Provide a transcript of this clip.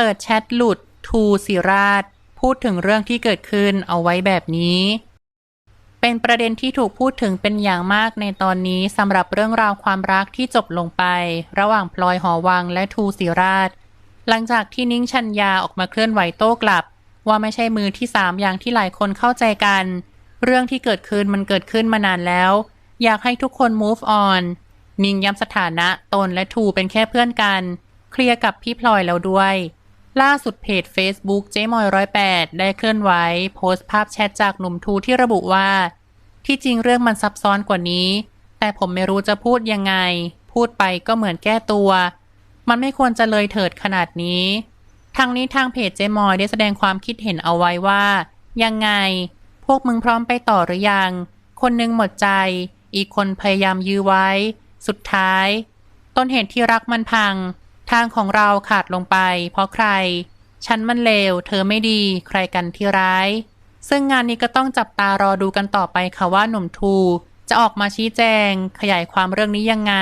เปิดแชทหลุดทูศิราช พูดถึงเรื่องที่เกิดขึ้นเอาไว้แบบนี้ เป็นประเด็นที่ถูกพูดถึงเป็นอย่างมากในตอนนี้สำหรับเรื่องราวความรักที่จบลงไป ระหว่างพลอยหอวังและทูศิราช หลังจากที่นิ้งชัญญาออกมาเคลื่อนไหวโต้กลับ ว่าไม่ใช่มือที่สามอย่างที่หลายคนเข้าใจกัน เรื่องที่เกิดขึ้นมันเกิดขึ้นมานานแล้ว อยากให้ทุกคน move on นิงย้ำสถานะตนและทูเป็นแค่เพื่อนกัน เคลียร์กับพี่พลอยแล้วด้วย ล่าสุดเพจ Facebook เจ๊มอยร้อยแปดได้เคลื่อนไหวโพสต์ภาพแชทจากหนุ่มทูที่ระบุว่า ที่จริงเรื่องมันซับซ้อนกว่านี้ แต่ผมไม่รู้จะพูดยังไง พูดไปก็เหมือนแก้ตัว มันไม่ควรจะเลยเถิดขนาดนี้ ทางนี้ทางเพจเจมอยได้แสดงความคิดเห็นเอาไว้ว่า ยังไง พวกมึงพร้อมไปต่อหรือยัง คนนึงหมดใจ อีกคนพยายามยื้อไว้ สุดท้าย ต้นเหตุที่รักมันพัง ทางของเราขาดลงไป เพราะใคร ฉันมันเลว เธอไม่ดีใครกันที่ร้าย ซึ่งงานนี้ก็ต้องจับตารอดูกันต่อไปค่ะว่าหนุ่มทู จะออกมาชี้แจง ขยายความเรื่องนี้ยังไง